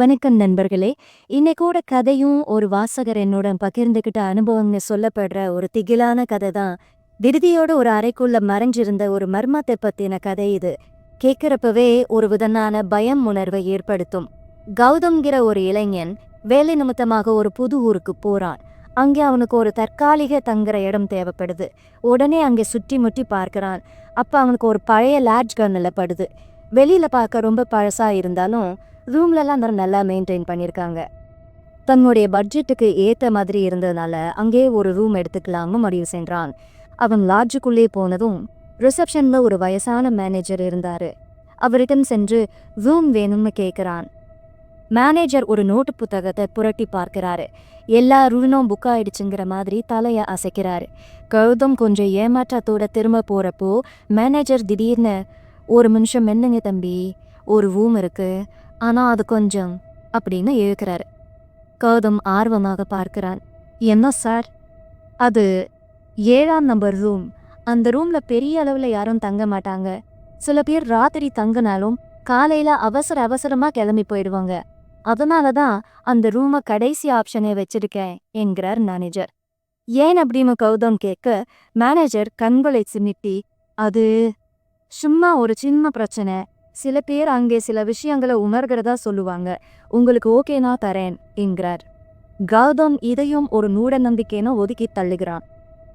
வணக்கம் நண்பர்களே. இன்னைக்கோட கதையும் ஒரு வாசகர் என்னோட பகிர்ந்துகிட்ட அனுபவம்னு சொல்லப்படுற ஒரு திகிலான கதை தான். விடுதியோட ஒரு அறைக்குள்ள மறைஞ்சிருந்த ஒரு மர்மத்தை பத்தின கதை இது. கேட்கிறப்பவே ஒரு விதமான பயம் உணர்வை ஏற்படுத்தும். கௌதம்ங்கிற ஒரு இளைஞன் வேலை நிமித்தமாக ஒரு புது ஊருக்கு போறான். அங்கே அவனுக்கு ஒரு தற்காலிக தங்குற இடம் தேவைப்படுது. உடனே அங்கே சுற்றி முற்றி பார்க்கிறான். அப்ப அவனுக்கு ஒரு பழைய லாட்ஜ் கன்னில் படுது. வெளியில் பார்க்க ரொம்ப பழசா இருந்தாலும் ரூம்லலாம் அந்த நல்லா மெயின்டைன் பண்ணியிருக்காங்க தன்னுடைய பட்ஜெட்டுக்கு ஏற்ற மாதிரி இருந்ததுனால அங்கேயே ஒரு ரூம் எடுத்துக்கலாம்னு முடிவு சென்றான் அவன் லாட்ஜுக்குள்ளே போனதும் ரிசப்ஷனில் ஒரு வயசான மேனேஜர் இருந்தார். அவரிடம் சென்று ரூம் வேணும்னு கேட்குறான் மேனேஜர் ஒரு நோட்டு புத்தகத்தை புரட்டி பார்க்கிறாரு. எல்லா ரூனும் புக் ஆயிடுச்சுங்கிற மாதிரி தலையை அசைக்கிறாரு. கௌதம் கொஞ்சம் ஏமாற்றத்தோட திரும்ப போகிறப்போ மேனேஜர் திடீர்னு ஒரு நிமிஷம் என்னங்க தம்பி. ஒரு ரூம் இருக்குது ஆனால் அது கொஞ்சம் அப்படின்னு இழுக்கிறாரு கௌதம் ஆர்வமாக பார்க்கிறான். என்ன சார்? அது ஏழாம் நம்பர் ரூம். அந்த ரூமில் பெரிய அளவில் யாரும் தங்க மாட்டாங்க. சில பேர் ராத்திரி தங்கினாலும் காலையில் அவசர அவசரமா கிளம்பி போயிடுவாங்க. அதனால தான் அந்த ரூமை கடைசி ஆப்ஷனே வச்சிருக்கேன் என்கிறார் மேனேஜர். ஏன் அப்படின்னு கௌதம் கேட்க மேனேஜர் கண்களை சிமிட்டி அது சும்மா ஒரு சின்ன பிரச்சனை. சில பேர் அங்கே சில விஷயங்களை உணர்கிறதா சொல்லுவாங்க. உங்களுக்கு ஓகேனா தரேன் என்கிறார். கௌதம் இதையும் ஒரு நூட நம்பிக்கைன்னு ஒதுக்கி தள்ளுகிறான்.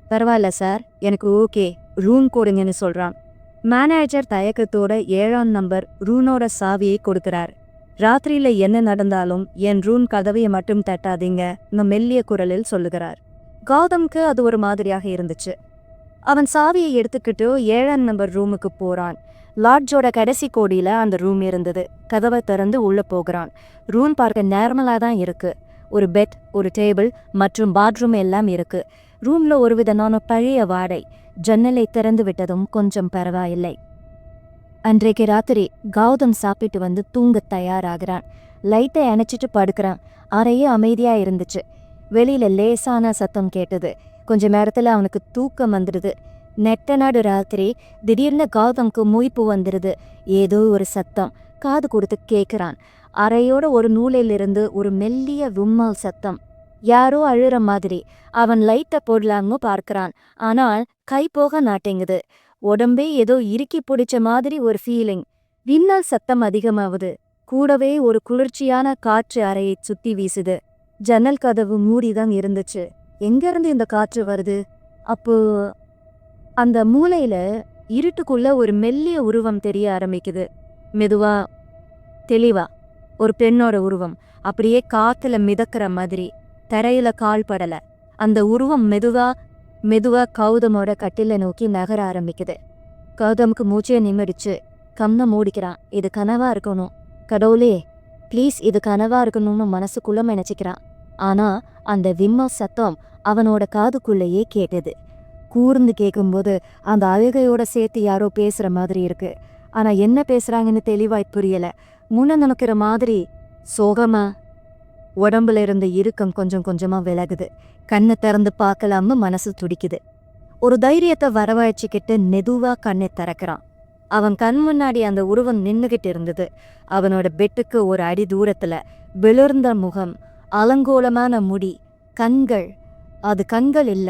பரவாயில்ல சார் எனக்கு ஓகே ரூம் கொடுங்கன்னு சொல்றான். மேனேஜர் தயக்கத்தோட ஏழாம் நம்பர் ரூனோட சாவியை கொடுக்கிறார். ராத்திரியில என்ன நடந்தாலும் என் ரூம் கதவையை மட்டும் தட்டாதீங்க மெல்லிய குரலில் சொல்லுகிறார். கௌதம்க்கு அது ஒரு மாதிரியாக இருந்துச்சு. அவன் சாவியை எடுத்துக்கிட்டு ஏழாம் நம்பர் ரூமுக்கு போறான். லாட்ஜோட கடைசி கோடியில் அந்த ரூம் இருந்தது. கதவை திறந்து உள்ள போகிறான். ரூம் பார்க்க நார்மலாக தான் இருக்கு. ஒரு பெட் ஒரு டேபிள் மற்றும் பாத்ரூம் எல்லாம் இருக்கு. ரூம்ல ஒரு விதமான பழைய வாடை. ஜன்னலை திறந்து விட்டதும் கொஞ்சம் பரவாயில்லை. அன்றைக்கு ராத்திரி கௌதம் சாப்பிட்டு வந்து தூங்க தயாராகிறான். லைட்டை அணைச்சிட்டு படுக்கிறான். அறையே அமைதியா இருந்துச்சு. வெளியில லேசான சத்தம் கேட்டது. கொஞ்ச நேரத்துல அவனுக்கு தூக்கம் வந்துடுது. நெட்ட நாடு ராத்திரி திடீர்னு கௌதம்க்கு முய்ப்பு வந்துடுது ஏதோ ஒரு சத்தம். காது கொடுத்து கேட்குறான் அறையோட ஒரு நூலிலிருந்து ஒரு மெல்லிய விம்மல் சத்தம். யாரோ அழுற மாதிரி. அவன் லைட்டை போடலாம்னு பார்க்கறான். ஆனால் கை போக நாட்டேங்குது உடம்பே ஏதோ இறுக்கி பிடிச்ச மாதிரி ஒரு ஃபீலிங் விண்ணல் சத்தம் அதிகமாகுது கூடவே ஒரு குளிர்ச்சியான காற்று அறையை சுத்தி வீசுது. ஜன்னல் கதவு மூடிதான் இருந்துச்சு. எங்கேருந்து இந்த காற்று வருது? அப்போ அந்த மூலையில இருட்டுக்குள்ள ஒரு மெல்லிய உருவம் தெரிய ஆரம்பிக்குது. மெதுவா தெளிவா ஒரு பெண்ணோட உருவம். அப்படியே காத்துல மிதக்கிற மாதிரி தரையில கால் படல. அந்த உருவம் மெதுவா மெதுவா கௌதமோட கட்டில நோக்கி நகர ஆரம்பிக்குது. கௌதமுக்கு மூச்சையை நிமிடிச்சு கண்ணை மூடிக்கிறான். இது கனவா இருக்கணும். கடவுளே ப்ளீஸ் இது கனவா இருக்கணும்னு மனசுக்குள்ள நினைச்சுக்கிறான். ஆனா அந்த விம்ம சத்தம் அவனோட காதுக்குள்ளேயே கேட்டது. கூர்ந்து கேட்கும்போது அந்த அழுகையோட சேர்த்து யாரோ பேசுற மாதிரி இருக்கு. ஆனா என்ன பேசுறாங்கன்னு தெளிவாய் புரியல. முன்ன நினைக்கிற மாதிரி சோகமா உடம்புல இருந்த இறுக்கம் கொஞ்சம் கொஞ்சமா விலகுது. கண்ணை திறந்து பார்க்கலாம்னு மனசு துடிக்குது. ஒரு தைரியத்தை வரவழைச்சிக்கிட்டு மெதுவாக கண்ணை திறக்கிறான். அவன் கண் முன்னாடி அந்த உருவம் நின்னுகிட்டு இருந்தது. அவனோட பெட்டுக்கு ஒரு அடி தூரத்துல விளிர்ந்த முகம் அலங்கோலமான முடி கண்கள். அது கண்கள் இல்ல.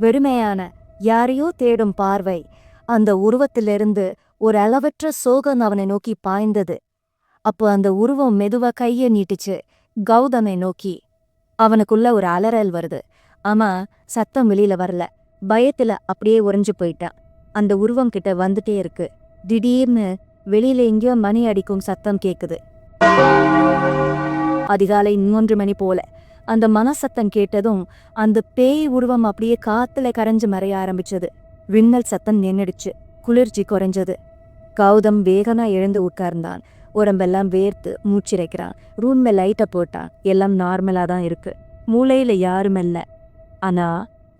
வெறுமையான யாரையோ தேடும் பார்வை அந்த உருவத்திலிருந்து ஒரு அளவற்ற சோகம் அவனை நோக்கி பாய்ந்தது. அப்போ அந்த உருவம் மெதுவா கைய நீட்டுச்சு. கௌதமை நோக்கி அவனுக்குள்ள ஒரு அலறல் வருது. ஆமா சத்தம் வெளியில வரல. பயத்துல அப்படியே உறைஞ்சு போயிட்டான். அந்த உருவம் கிட்ட வந்துட்டே இருக்கு. திடீர்னு வெளியில எங்கேயோ மணி அடிக்கும் சத்தம் கேக்குது. அதிகாலை மூன்று மணி போல. அந்த மனசத்தம் கேட்டதும் அந்த பேய் உருவம் அப்படியே காத்துல கரைஞ்சு மறைய ஆரம்பிச்சது. விண்ணல் சத்தம் நின்னுடுச்சு. குளிர்ச்சி குறைஞ்சது. கௌதம் வேகமா எழுந்து உட்கார்ந்தான். உடம்பெல்லாம் வேர்த்து மூச்சிரைக்கிறான். ரூம்ல லைட்டை போட்டான். எல்லாம் நார்மலா தான் இருக்கு. மூளையில யாரும் இல்ல ஆனா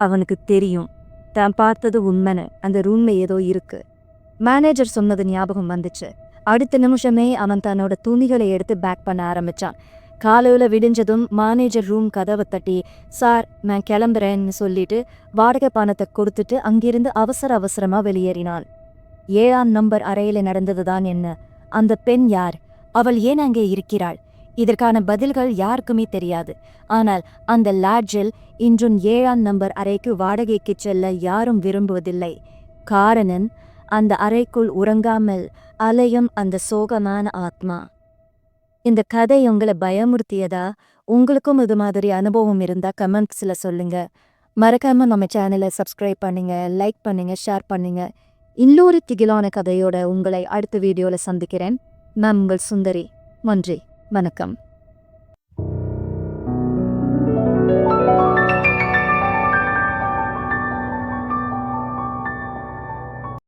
அவனுக்கு தெரியும். தான் பார்த்தது உண்மைன்னு அந்த ரூம்ல ஏதோ இருக்கு. மேனேஜர் சொன்னது ஞாபகம் வந்துச்சு. அடுத்த நிமிஷமே அவன் தன்னோட துணிகளை எடுத்து பேக் பண்ண ஆரம்பிச்சான். காலையில் விடிஞ்சதும் மேனேஜர் ரூம் கதவை தட்டி சார் நான் கிளம்புறேன்னு சொல்லிட்டு வாடகை பணத்தை கொடுத்துட்டு அங்கிருந்து அவசர அவசரமா வெளியேறினான் ஏழாம் நம்பர் அறையில நடந்ததுதான் என்ன? அந்த பெண் யார்? அவள் ஏன் அங்கே இருக்கிறாள்? இதற்கான பதில்கள் யாருக்குமே தெரியாது. ஆனால் அந்த லாட்ஜில் இன்றும் ஏழாம் நம்பர் அறைக்கு வாடகைக்கு செல்ல யாரும் விரும்புவதில்லை. காரணம் அந்த அறைக்குள் உறங்காமல் அலையும் அந்த சோகமான ஆத்மா. இந்த கதை உங்களை பயமுறுத்தியதா? உங்களுக்கும் இது மாதிரி அனுபவம் இருந்தா கமெண்ட்ஸில் சொல்லுங்க. மறக்காம நம்ம சேனலை சப்ஸ்கிரைப் பண்ணுங்க லைக் பண்ணுங்க ஷேர் பண்ணுங்க. இன்னொரு திகிலான கதையோட உங்களை அடுத்த வீடியோல சந்திக்கிறேன். நான் உங்கள் சுந்தரி. நன்றி. வணக்கம்.